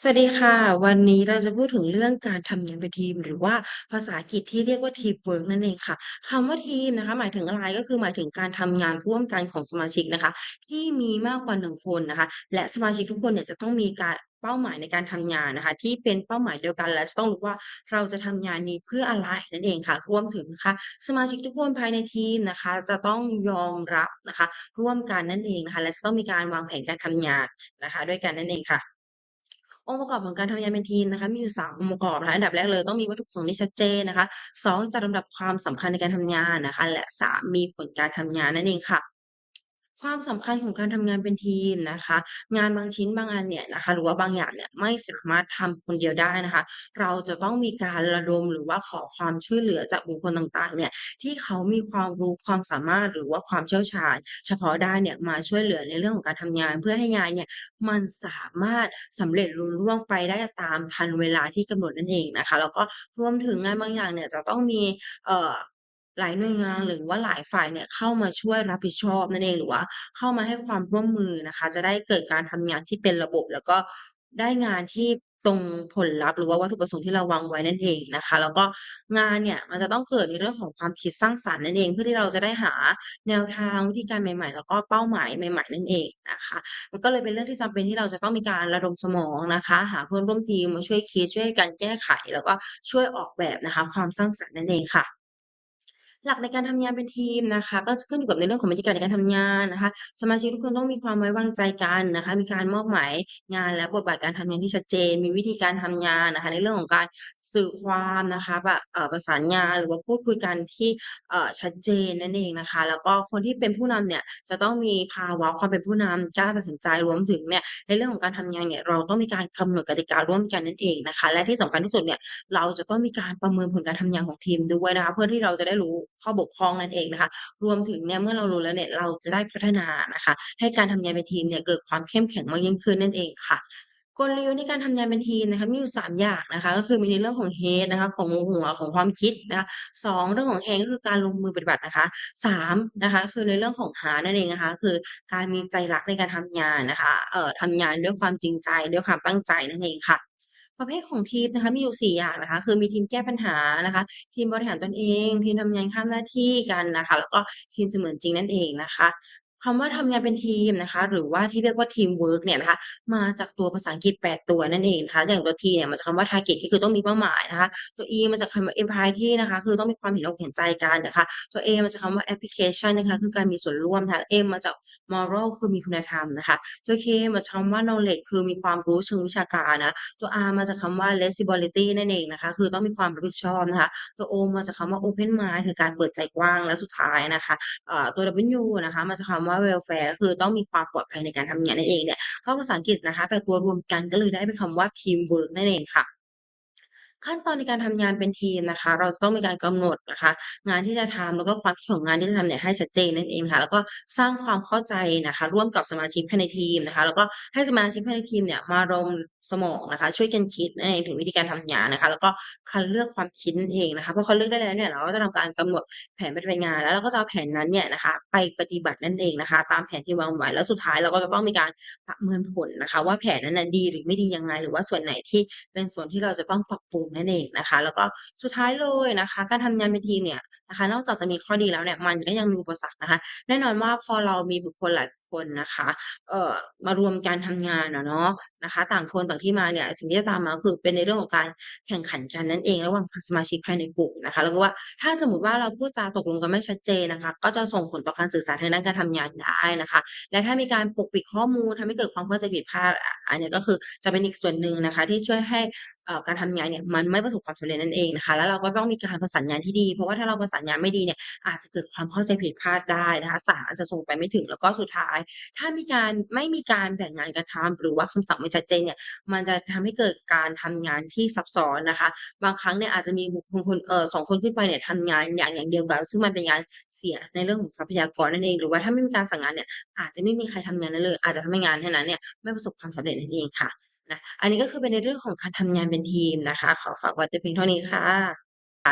สวัสดีค่ะ วันนี้เราจะพูดถึงเรื่องการทำงานเป็นทีม หรือว่าภาษาอังกฤษที่เรียกว่าทีมเวิร์กนั่นเองค่ะ คำว่าทีมนะคะ หมายถึงอะไร ก็คือหมายถึงการทำงานร่วมกันของสมาชิกนะคะ ที่มีมากกว่า1คนนะคะ และสมาชิกทุกคนเนี่ยจะต้องมีการเป้าหมายในการทำงานนะคะ ที่เป็นเป้าหมายเดียวกัน และจะต้องรู้ว่าเราจะทำงานนี้เพื่ออะไรนั่นเองค่ะ รวมถึงนะคะ สมาชิกทุกคนภายในทีมนะคะ จะต้องยอมรับนะคะ ร่วมกันนั่นเองนะคะ และจะต้องมีการวางแผนการทำงานนะคะ ด้วยกันนั่นเองค่ะ องค์ประกอบของการทำงานเป็นทีมนะคะ มีอยู่3องค์ประกอบนะคะอันดับแรกเลยต้องมีวัตถุประสงค์ที่ชัดเจนนะคะ 2จัดลำดับความสำคัญในการทำงานนะคะ และ 3 มีผลการทำงานนั่นเองค่ะ ความสำคัญของการทำงานเป็นทีมนะคะ งานบางชิ้นบางอันเนี่ยนะคะ หรือว่าบางอย่างเนี่ยไม่สามารถทำคนเดียวได้นะคะ เราจะต้องมีการระดมหรือว่าขอความช่วยเหลือจากบุคคลต่างๆ เนี่ยที่เขามีความรู้ความสามารถหรือว่าความเชี่ยวชาญ เฉพาะด้านเนี่ยมาช่วยเหลือในเรื่องของการทำงาน เพื่อให้งานเนี่ยมันสามารถสำเร็จลุล่วงไปได้ตามทันเวลาที่กำหนดนั่นเองนะคะ แล้วก็รวมถึงงานบางอย่างเนี่ยจะต้องมีเอ่อ หลายหน่วยงานหรือว่าหลายฝ่ายเนี่ยเข้ามาช่วยรับผิดชอบนั่นเองหรือว่าเข้ามาให้ความร่วมมือนะคะ จะได้เกิดการทำงานที่เป็นระบบ แล้วก็ได้งานที่ตรงผลลัพธ์หรือว่าวัตถุประสงค์ที่เราวางไว้นั่นเองนะคะ แล้วก็งานเนี่ยมันจะต้องเกิดในเรื่องของความคิดสร้างสรรค์นั่นเอง เพื่อที่เราจะได้หาแนวทางวิธีการใหม่ ๆ แล้วก็เป้าหมายใหม่ ๆ นั่นเองนะคะมันก็เลยเป็นเรื่องที่จำเป็นที่เราจะต้องมีการระดมสมองนะคะ หาเพื่อนร่วมทีมมาช่วยคิดช่วยกันแก้ไข แล้วก็ช่วยออกแบบนะคะ ความสร้างสรรค์นั่นเองค่ะ หลักในการทำงานเป็นทีมนะคะ ก็จะขึ้นอยู่กับในเรื่องของบรรยากาศในการทำงานนะคะ สมาชิกทุกคนต้องมีความไว้วางใจกันนะคะ มีการมอบหมายงานและบทบาทการทำงานที่ชัดเจน มีวิธีการทำงานนะคะ ในเรื่องของการสื่อความนะคะแบบเอ่อประสานงานหรือว่าพูดคุยกันที่ชัดเจนนั่นเองนะคะ แล้วก็คนที่เป็นผู้นำเนี่ยจะต้องมีภาวะความเป็นผู้นำกล้าตัดสินใจรวมถึงเนี่ยในเรื่องของการทำงานเนี่ยเราต้องมีการกำหนดกติการ่วมกันนั่นเองนะคะ และที่สำคัญที่สุดเนี่ยเราจะต้องมีการประเมินผลการทำงานของทีมด้วยนะคะ เพื่อที่เราจะได้รู้ ข้อบกพร่องนั่นเองนะคะ รวมถึงเนี่ยเมื่อเรารู้แล้วเนี่ยเราจะได้พัฒนานะคะ ให้การทำงานเป็นทีมเนี่ยเกิดความเข้มแข็งมากยิ่งขึ้นนั่นเองค่ะกลยุทธ์ในการทำงานเป็นทีมนะคะมีอยู่3อย่างนะคะก็คือมีในเรื่องของ Head นะคะของหัวของความคิดนะคะ2เรื่องของ Hand ก็คือการลงมือปฏิบัตินะคะ3นะคะคือในเรื่องของ Heart นั่นเองนะคะคือการมีใจรักในการทำงานนะคะเอ่อทำงานด้วยความจริงใจด้วยความตั้งใจนั่นเองค่ะ ประเภทของทีมนะคะมีอยู่ 4 อย่างนะคะ คือมีทีมแก้ปัญหานะคะ ทีมบริหารตนเอง ทีมทำงานข้ามหน้าที่กันนะคะ แล้วก็ทีมเสมือนจริงนั่นเองนะคะ คำว่าทำงานเป็นทีมนะคะ หรือว่าที่เรียกว่าทีมเวิร์กเนี่ยนะคะ มาจากตัวภาษาอังกฤษ 8 ตัวนั่นเองนะคะ อย่างตัว T เนี่ยมาจากคำว่า target ก็คือต้องมีเป้าหมายนะคะ ตัว E มาจากคำว่า empathy นะคะ คือต้องมีความเห็นอกเห็นใจกันนะคะ ตัว A มาจากคำว่า application นะคะ คือการมีส่วนร่วมนะคะ M มาจาก moral คือมีคุณธรรมนะคะ ตัว K มาจากคำว่า knowledge คือมีความรู้เชิงวิชาการนะ ตัว R มาจากคำว่า responsibility นั่นเองนะคะ คือต้องมีความรับผิดชอบนะคะ ตัว O มาจากคำว่า open mind คือการเปิดใจกว้าง และสุดท้ายนะคะตัว W นะคะ มาจากคำว่า welfare ก็คือต้องมีความปลอดภัยในการทำงานนั่นเองเนี่ยข้อภาษาอังกฤษนะคะแปลตัวรวมกันก็เลยได้เป็นคำว่าทีมเวิร์กนั่นเองค่ะ ขั้นตอนในการทำงานเป็นทีมนะคะ เราจะต้องมีการกำหนดนะคะ งานที่จะทำแล้วก็ความคิดของงานที่จะทำเนี่ยให้ชัดเจนนั่นเองค่ะ แล้วก็สร้างความเข้าใจนะคะ ร่วมกับสมาชิกภายในทีมนะคะ แล้วก็ให้สมาชิกภายในทีมเนี่ยมารมสมองนะคะ ช่วยกันคิดนั่นเองถึงวิธีการทำงานนะคะ แล้วก็คัดเลือกความคิดนั่นเองนะคะพอคัดเลือกได้แล้วเนี่ยเราก็จะทำการกำหนดแผนปฏิบัติงาน แล้วเราก็จะเอาแผนนั้นเนี่ยนะคะ ไปปฏิบัตินั่นเองนะคะ ตามแผนที่วางไว้แล้วสุดท้ายเราก็จะต้องมีการประเมินผลนะคะ ว่าแผนนั้นนะดีหรือไม่ดียังไง หรือว่าส่วนไหนที่เป็นส่วนที่เราจะต้องปรับปรุงนั่นเองนะคะ แล้วก็สุดท้ายเลยนะคะ การทำงานเป็นทีมเนี่ยนะคะ นอกจากจะมีข้อดีแล้วเนี่ยมันก็ยังมีอุปสรรคนะคะ แน่นอนว่าพอเรามีบุคคลหลาย คนนะคะ เอ่อมารวมกันทำงานอะเนาะนะคะ ต่างคนต่างที่มาเนี่ยสิ่งที่จะตามมาคือเป็นในเรื่องของการแข่งขันกันนั่นเองระหว่างสมาชิกภายในกลุ่มนะคะ แล้วก็ว่าถ้าสมมติว่าเราพูดจาตกลงกันไม่ชัดเจนนะคะ ก็จะส่งผลต่อการสื่อสารทางด้านการทำงานได้นะคะ และถ้ามีการปกปิดข้อมูลทำให้เกิดความเข้าใจผิดพลาดอันนี้ก็คือจะเป็นอีกส่วนหนึ่งนะคะ ที่ช่วยให้เอ่อการทำงานเนี่ยมันไม่ประสบความสำเร็จนั่นเองนะคะ แล้วเราก็ต้องมีการประสานงานที่ดี เพราะว่าถ้าเราประสานงานไม่ดีเนี่ยอาจจะเกิดความเข้าใจผิดพลาดได้นะคะสารอาจจะส่งไปไม่ถึงแล้วก็สุดท้ายถ้ามีการไม่มีการแบ่งงานกันทำหรือว่าคำสั่งไม่ชัดเจนเนี่ย มันจะทำให้เกิดการทำงานที่ซับซ้อนนะคะ บางครั้งเนี่ยอาจจะมีบุคคลเอ่อ2คนขึ้นไปเนี่ยทำงานอย่างอย่างเดียวกัน ซึ่งมันเป็นงานเสียในเรื่องของทรัพยากรนั่นเอง หรือว่าถ้าไม่มีการสั่งงานเนี่ยอาจจะไม่มีใครทำงานนั้นเลย อาจจะทำให้งานนั้นเนี่ยไม่ประสบความสำเร็จนั่นเองค่ะนะอันนี้ก็คือเป็นในเรื่องของการทำงานเป็นทีมนะคะ ขอฝากไว้แต่เพียงเท่านี้ค่ะ